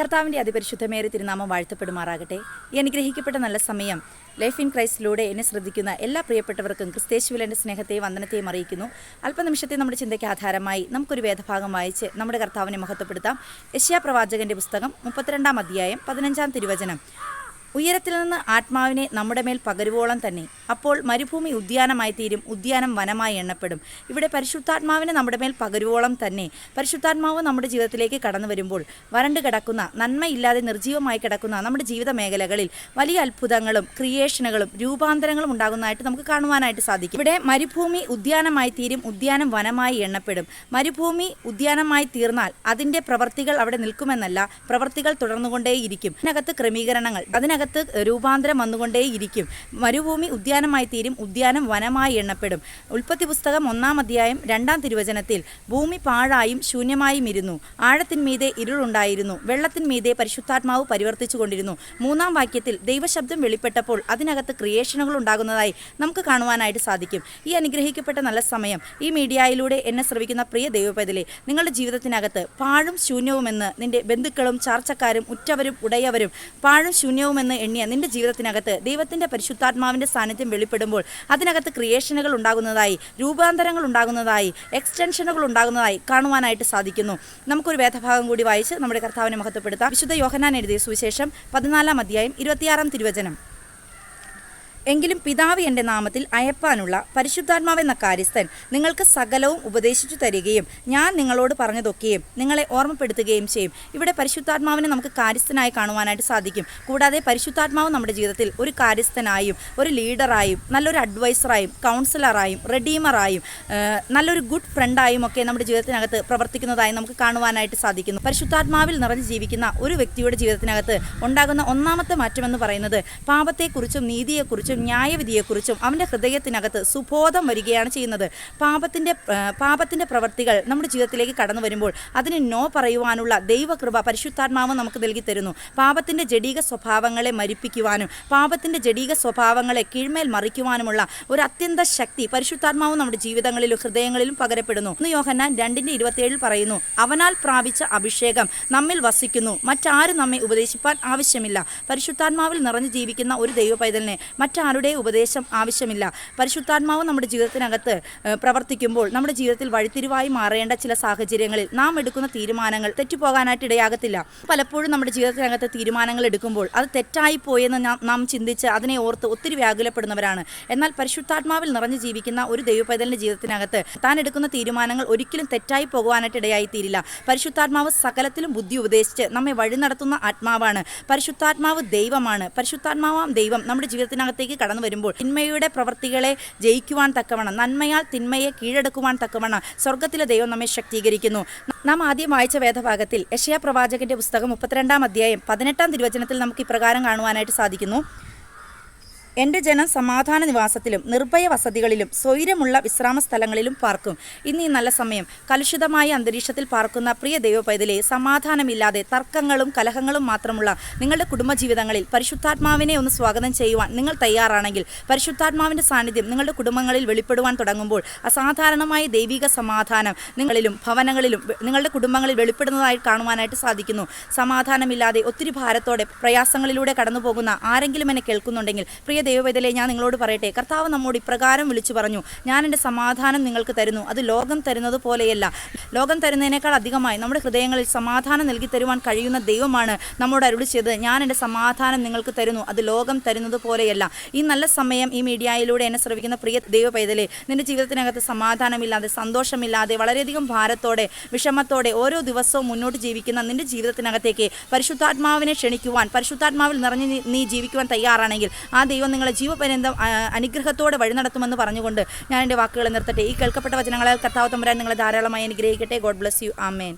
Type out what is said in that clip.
കർത്താവിന്റെ അതിപരിശുദ്ധമേറെ തിരുനാമം വാഴ്ത്തപ്പെടുമാറാകട്ടെ. ഈ അനുഗ്രഹിക്കപ്പെട്ട നല്ല സമയം ലൈഫ് ഇൻ ക്രൈസ്റ്റിലൂടെ എന്നെ ശ്രദ്ധിക്കുന്ന എല്ലാ പ്രിയപ്പെട്ടവർക്കും ക്രിസ്തേശുവിൽ എന്റെ സ്നേഹത്തെയും വന്ദനത്തെയും അറിയിക്കുന്നു. അല്പനിമിഷത്തെ നമ്മുടെ ചിന്തയ്ക്ക് ആധാരമായി നമുക്കൊരു വേദഭാഗം വായിച്ച് നമ്മുടെ കർത്താവിനെ മഹത്വപ്പെടുത്താം. യശ്യാ പ്രവാചകന്റെ പുസ്തകം മുപ്പത്തിരണ്ടാം അധ്യായം പതിനഞ്ചാം തിരുവചനം. ഉയരത്തിൽ നിന്ന് ആത്മാവിനെ നമ്മുടെ മേൽ പകരുവോളം തന്നെ. അപ്പോൾ മരുഭൂമി ഉദ്യാനമായി തീരും ഉദ്യാനം വനമായി എണ്ണപ്പെടും. ഇവിടെ പരിശുദ്ധാത്മാവിനെ നമ്മുടെ മേൽ പകരുവോളം തന്നെ. പരിശുദ്ധാത്മാവ് നമ്മുടെ ജീവിതത്തിലേക്ക് കടന്നു വരുമ്പോൾ വരണ്ട് കിടക്കുന്ന നന്മയില്ലാതെ നിർജീവമായി കിടക്കുന്ന നമ്മുടെ ജീവിത മേഖലകളിൽ വലിയ അത്ഭുതങ്ങളും ക്രിയേഷനുകളും രൂപാന്തരങ്ങളും ഉണ്ടാകുന്നതായിട്ട് നമുക്ക് കാണുവാനായിട്ട് സാധിക്കും. ഇവിടെ മരുഭൂമി ഉദ്യാനമായി തീരും ഉദ്യാനം വനമായി എണ്ണപ്പെടും. മരുഭൂമി ഉദ്യാനമായി തീർന്നാൽ അതിന്റെ പ്രവർത്തികൾ അവിടെ നിൽക്കുമെന്നല്ല പ്രവർത്തികൾ തുടർന്നുകൊണ്ടേയിരിക്കും. അതിനകത്ത് ക്രമീകരണങ്ങൾ അതിനകത്ത് രൂപാന്തരം വന്നുകൊണ്ടേയിരിക്കും. മരുഭൂമി ഉദ്യാനമായി തീരും ഉദ്യാനം വനമായി എണ്ണപ്പെടും. ഉൽപ്പത്തി പുസ്തകം ഒന്നാം അധ്യായം രണ്ടാം തിരുവചനത്തിൽ ഭൂമി പാഴായും ശൂന്യമായും ഇരുന്നു. ആഴത്തിന്മീതെ ഇരുളുണ്ടായിരുന്നു. വെള്ളത്തിന്മീതെ പരിശുദ്ധാത്മാവ് പരിവർത്തിച്ചുകൊണ്ടിരുന്നു. മൂന്നാം വാക്യത്തിൽ ദൈവശബ്ദം വെളിപ്പെട്ടപ്പോൾ അതിനകത്ത് ക്രിയേഷനുകൾ ഉണ്ടാകുന്നതായി നമുക്ക് കാണുവാനായിട്ട് സാധിക്കും. ഈ അനുഗ്രഹിക്കപ്പെട്ട നല്ല സമയം ഈ മീഡിയയിലൂടെ എന്നെ ശ്രവിക്കുന്ന പ്രിയ ദൈവപേതലെ നിങ്ങളുടെ ജീവിതത്തിനകത്ത് പാഴും ശൂന്യവുമെന്ന് നിന്റെ ബന്ധുക്കളും ചാർച്ചക്കാരും ഉറ്റവരും ഉടയവരും പാഴും ശൂന്യവുമെന്ന് എണ്ണിയ നിന്റെ ജീവിതത്തിനകത്ത് ദൈവത്തിന്റെ പരിശുദ്ധാത്മാവിന്റെ സാന്നിധ്യം വെളിപ്പെടുമ്പോൾ അതിനകത്ത് ക്രിയേഷനുകൾ ഉണ്ടാകുന്നതായി രൂപാന്തരങ്ങൾ ഉണ്ടാകുന്നതായി എക്സ്റ്റൻഷനുകൾ ഉണ്ടാകുന്നതായി കാണുവാനായിട്ട് സാധിക്കുന്നു. നമുക്കൊരു വേദഭാഗം കൂടി വായിച്ച് നമ്മുടെ കർത്താവിനെ മഹത്വപ്പെടുത്താം. വിശുദ്ധ യോഹനാൻ എഴുതിയ സുവിശേഷം പതിനാലാം അധ്യായം ഇരുപത്തിയാറാം തിരുവചനം. എങ്കിലും പിതാവ് എന്റെ നാമത്തിൽ അയപ്പാനുള്ള പരിശുദ്ധാത്മാവെന്ന കാര്യസ്ഥൻ നിങ്ങൾക്ക് സകലവും ഉപദേശിച്ചു തരികയും ഞാൻ നിങ്ങളോട് പറഞ്ഞതൊക്കെയും നിങ്ങളെ ഓർമ്മപ്പെടുത്തുകയും ചെയ്യും. ഇവിടെ പരിശുദ്ധാത്മാവിനെ നമുക്ക് കാര്യസ്ഥനായി കാണുവാനായിട്ട് സാധിക്കും. കൂടാതെ പരിശുദ്ധാത്മാവ് നമ്മുടെ ജീവിതത്തിൽ ഒരു കാര്യസ്ഥനായും ഒരു ലീഡറായും നല്ലൊരു അഡ്വൈസറായും കൗൺസിലറായും റെഡീമറായും നല്ലൊരു ഗുഡ് ഫ്രണ്ടായും ഒക്കെ നമ്മുടെ ജീവിതത്തിനകത്ത് പ്രവർത്തിക്കുന്നതായി നമുക്ക് കാണുവാനായിട്ട് സാധിക്കുന്നു. പരിശുദ്ധാത്മാവിൽ നിറഞ്ഞ് ജീവിക്കുന്ന ഒരു വ്യക്തിയുടെ ജീവിതത്തിനകത്ത് ഉണ്ടാകുന്ന ഒന്നാമത്തെ മാറ്റമെന്ന് പറയുന്നത് പാപത്തെക്കുറിച്ചും നീതിയെക്കുറിച്ചും ന്യായവിധിയെക്കുറിച്ചും അവന്റെ ഹൃദയത്തിനകത്ത് സുബോധം വരികയാണ് ചെയ്യുന്നത്. പാപത്തിന്റെ പാപത്തിന്റെ പ്രവൃത്തികൾ നമ്മുടെ ജീവിതത്തിലേക്ക് കടന്നു വരുമ്പോൾ അതിന് നോ പറയുവാനുള്ള ദൈവകൃപ പരിശുദ്ധാത്മാവ് നമുക്ക് നൽകി തരുന്നു. പാപത്തിന്റെ ജഡീക സ്വഭാവങ്ങളെ മരിപ്പിക്കുവാനും പാപത്തിന്റെ ജഡീക സ്വഭാവങ്ങളെ കീഴ്മേൽ മറിക്കുവാനുമുള്ള ഒരു അത്യന്ത ശക്തി പരിശുദ്ധാത്മാവ് നമ്മുടെ ജീവിതങ്ങളിലും ഹൃദയങ്ങളിലും പകരപ്പെടുന്നു. ഇന്ന് യോഹന്നാൻ രണ്ടിന്റെ ഇരുപത്തിയേഴിൽ പറയുന്നു അവനാൽ പ്രാപിച്ച അഭിഷേകം നമ്മിൽ വസിക്കുന്നു. മറ്റാരും നമ്മെ ഉപദേശിപ്പാൻ ആവശ്യമില്ല. പരിശുദ്ധാത്മാവിൽ നിറഞ്ഞു ജീവിക്കുന്ന ഒരു ദൈവ പൈതലിനെ മറ്റാരുടെ ഉപദേശം ആവശ്യമില്ല. പരിശുദ്ധാത്മാവ് നമ്മുടെ ജീവിതത്തിനകത്ത് പ്രവർത്തിക്കുമ്പോൾ നമ്മുടെ ജീവിതത്തിൽ വഴിത്തിരിവായി മാറേണ്ട ചില സാഹചര്യങ്ങളിൽ നാം എടുക്കുന്ന തീരുമാനങ്ങൾ തെറ്റുപോകാനായിട്ട് ഇടയാകത്തില്ല. പലപ്പോഴും നമ്മുടെ ജീവിതത്തിനകത്ത് തീരുമാനങ്ങൾ എടുക്കുമ്പോൾ അത് തെറ്റായി പോയെന്ന് നാം- ചിന്തിച്ച് അതിനെ ഓർത്ത് ഒത്തിരി വ്യാകുലപ്പെടുന്നവരാണ്. എന്നാൽ പരിശുദ്ധാത്മാവിൽ നിറഞ്ഞു ജീവിക്കുന്ന ഒരു ദൈവപൈതലിന്റെ ജീവിതത്തിനകത്ത് താൻ എടുക്കുന്ന തീരുമാനങ്ങൾ ഒരിക്കലും തെറ്റായി പോകുവാനായിട്ട് ഇടയായിത്തീരില്ല. പരിശുദ്ധാത്മാവ് സകലത്തിലും ബുദ്ധി ഉപദേശിച്ച് നമ്മെ വഴി നടത്തുന്ന ആത്മാവാണ്. പരിശുദ്ധാത്മാവ് ദൈവമാണ്. പരിശുദ്ധാത്മാവാം ദൈവം നമ്മുടെ ജീവിതത്തിനകത്തേക്ക് കടന്നു വരുമ്പോൾ തിന്മയുടെ പ്രവൃത്തികളെ ജയിക്കുവാൻ തക്കവണ്ണം നന്മയാൽ തിന്മയെ കീഴടക്കുവാൻ തക്കവണ്ണം സ്വർഗത്തിലെ ദൈവം നമ്മെ ശക്തീകരിക്കുന്നു. നാം ആദ്യം വായിച്ച വേദഭാഗത്തിൽ യശയാ പ്രവാചകന്റെ പുസ്തകം മുപ്പത്തിരണ്ടാം അധ്യായം പതിനെട്ടാം തിരുവചനത്തിൽ നമുക്ക് ഇപ്രകാരം കാണുവാനായിട്ട് സാധിക്കുന്നു. എന്റെ ജനം സമാധാന നിവാസത്തിലും നിർഭയ വസതികളിലും സ്വൈരമുള്ള വിശ്രാമ സ്ഥലങ്ങളിലും പാർക്കും. ഇന്ന് ഈ നല്ല സമയം കലുഷിതമായ അന്തരീക്ഷത്തിൽ പാർക്കുന്ന പ്രിയ ദൈവപൈതലെ സമാധാനമില്ലാതെ തർക്കങ്ങളും കലഹങ്ങളും മാത്രമുള്ള നിങ്ങളുടെ കുടുംബജീവിതങ്ങളിൽ പരിശുദ്ധാത്മാവിനെ ഒന്ന് സ്വാഗതം ചെയ്യുവാൻ നിങ്ങൾ തയ്യാറാണെങ്കിൽ പരിശുദ്ധാത്മാവിന്റെ സാന്നിധ്യം നിങ്ങളുടെ കുടുംബങ്ങളിൽ വെളിപ്പെടുവാൻ തുടങ്ങുമ്പോൾ അസാധാരണമായ ദൈവിക സമാധാനം നിങ്ങളിലും ഭവനങ്ങളിലും നിങ്ങളുടെ കുടുംബങ്ങളിൽ വെളിപ്പെടുന്നതായി കാണുവാനായിട്ട് സാധിക്കുന്നു. സമാധാനമില്ലാതെ ഒത്തിരി ഭാരത്തോടെ പ്രയാസങ്ങളിലൂടെ കടന്നുപോകുന്ന ആരെങ്കിലും എന്നെ കേൾക്കുന്നുണ്ടെങ്കിൽ പ്രിയ ദൈവവേദലെ ഞാൻ നിങ്ങളോട് പറയട്ടെ. കർത്താവ് നമ്മോട് ഇപ്രകാരം വിളിച്ചു പറഞ്ഞു ഞാൻ എന്റെ സമാധാനം നിങ്ങൾക്ക് തരുന്നു. അത് ലോകം തരുന്നത് പോലെയല്ല. ലോകം തരുന്നതിനേക്കാൾ അധികമായി നമ്മുടെ ഹൃദയങ്ങളിൽ സമാധാനം നൽകി തരുവാൻ കഴിയുന്ന ദൈവമാണ് നമ്മോട് അരുളി ചെയ്തത്. ഞാൻ എന്റെ സമാധാനം നിങ്ങൾക്ക് തരുന്നു. അത് ലോകം തരുന്നത് പോലെയല്ല. ഈ നല്ല സമയം ഈ മീഡിയയിലൂടെ എന്നെ ശ്രവിക്കുന്ന പ്രിയ ദൈവ പൈതലെ നിന്റെ ജീവിതത്തിനകത്ത് സമാധാനമില്ലാതെ സന്തോഷമില്ലാതെ വളരെയധികം ഭാരത്തോടെ വിഷമത്തോടെ ഓരോ ദിവസവും മുന്നോട്ട് ജീവിക്കുന്ന നിന്റെ ജീവിതത്തിനകത്തേക്ക് പരിശുദ്ധാത്മാവിനെ ക്ഷണിക്കുവാൻ പരിശുദ്ധാത്മാവിൽ നിറഞ്ഞ് നീ- ജീവിക്കുവാൻ തയ്യാറാണെങ്കിൽ ആ ദൈവം നിങ്ങളെ ജീവപര്യന്തം അനുഗ്രഹത്തോടെ വഴി നടത്തുമെന്ന് പറഞ്ഞുകൊണ്ട് ഞാൻ എന്റെ വാക്കുകൾ നിർത്തട്ടെ. ഈ കേൾക്കപ്പെട്ട വചനങ്ങളെ കർത്താവ് തമ്പുരാൻ നിങ്ങളെ ധാരാളമായി അനുഗ്രഹിക്കട്ടെ. God bless you amen